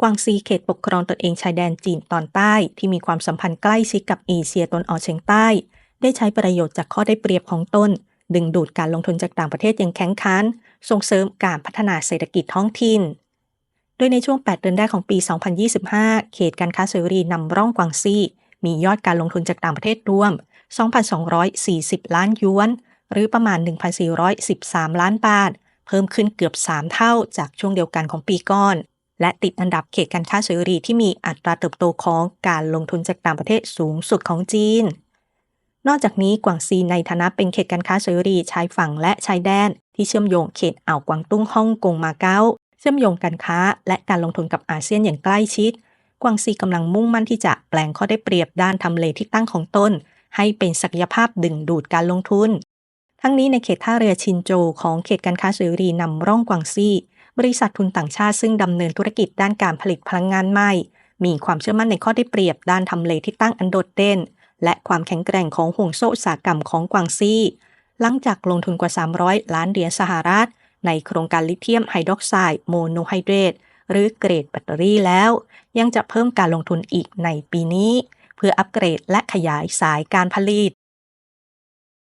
กวางซีเขตปกครองตนเองชายแดนจีนตอนใต้ที่มีความสัมพันธ์ใกล้ชิดกับเอเชียตะวันออกเฉียงใต้ ได้ใช้ประโยชน์จากข้อได้เปรียบของตนดึงดูดการลงทุนจากต่างประเทศอย่างแข็งขัน ส่งเสริมการพัฒนาเศรษฐกิจท้องถิ่น โดยในช่วง 8 เดือนแรกของปี 2025 เขตการค้าเสรีนำร่องกวางซีมียอดการลงทุนจากต่างประเทศรวม 2,240 ล้านหยวน หรือประมาณ 1,413 ล้านบาท เพิ่มขึ้นเกือบ 3 เท่าจากช่วงเดียวกันของปีก่อน และติดอันดับเขตการค้าเสรีที่มีอัตราเติบโตของการลงทุนจากต่างประเทศสูงสุดของจีน นอกจากนี้กวางซีในฐานะเป็นเขตการค้าเสรีชายฝั่งและชายแดน ที่เชื่อมโยงเขตอ่าวกวางตุ้งฮ่องกงมาเก๊าเชื่อมโยงการค้า และการลงทุนกับอาเซียนอย่างใกล้ชิด กวางซีกำลังมุ่งมั่นที่จะแปลงข้อได้เปรียบด้านทำเลที่ตั้งของตนให้เป็นศักยภาพดึงดูดการลงทุน ทั้งนี้ในเขตท่าเรือชินโจของเขตการค้าเสรีนำร่องกวางซี บริษัททุนต่างชาติซึ่งดำเนินธุรกิจด้านการผลิตพลังงานใหม่ มีความเชื่อมั่นในข้อได้เปรียบด้านทำเลที่ตั้งอันโดดเด่น และความแข็งแกร่งของห่วงโซ่อุตสาหกรรมของกวางซีหลังจากลงทุนกว่า 300 ล้านเหรียญสหรัฐ ในโครงการลิเธียมไฮดรอกไซด์โมโนไฮเดรตหรือเกรดแบตเตอรี่แล้ว ยังจะเพิ่มการลงทุนอีกในปีนี้ เพื่ออัปเกรดและขยายสายการผลิต